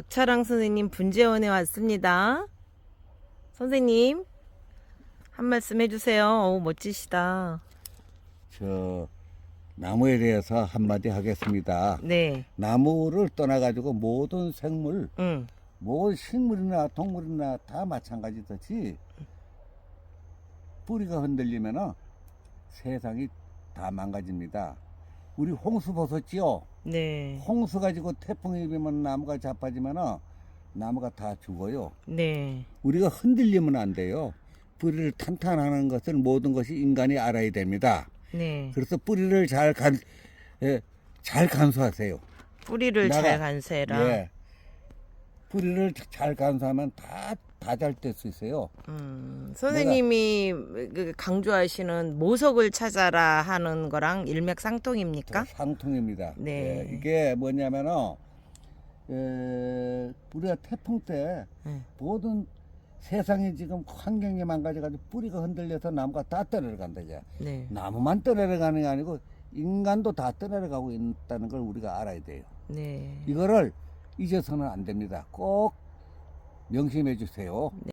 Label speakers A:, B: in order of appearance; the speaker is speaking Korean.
A: 박차랑 선생님 분재원에 왔습니다. 선생님 한 말씀 해주세요. 어우 멋지시다.
B: 저 나무에 대해서 한마디 하겠습니다.
A: 네,
B: 나무를 떠나가지고 모든 생물,
A: 응,
B: 모든 식물이나 동물이나 다 마찬가지듯이 뿌리가 흔들리면 세상이 다 망가집니다. 우리 홍수 보셨지요?
A: 네,
B: 홍수 가지고 태풍이 불면 나무가 자빠지면 나무가 다 죽어요.
A: 네,
B: 우리가 흔들리면 안 돼요. 뿌리를 탄탄하는 것을 모든 것이 인간이 알아야 됩니다.
A: 네.
B: 그래서 뿌리를 잘 간, 예, 잘 간수하세요.
A: 뿌리를
B: 나가.
A: 잘 간수해라.
B: 예. 뿌리를 잘 간수하면 다, 다잘될수 있어요.
A: 음, 선생님이 그 강조하시는 모석을 찾아라 하는 거랑 일맥상통입니까?
B: 상통입니다.
A: 네.
B: 예, 이게 뭐냐면은, 에, 우리가 태풍 때
A: 네.
B: 모든 세상이 지금 환경이 망가져가지고 뿌리가 흔들려서 나무가 다 떠내려간다. 이제.
A: 네,
B: 나무만 떠내려가는 게 아니고 인간도 다 떠내려가고 있다는 걸 우리가 알아야 돼요.
A: 네.
B: 이거를 잊어서는 안 됩니다. 꼭 명심해 주세요.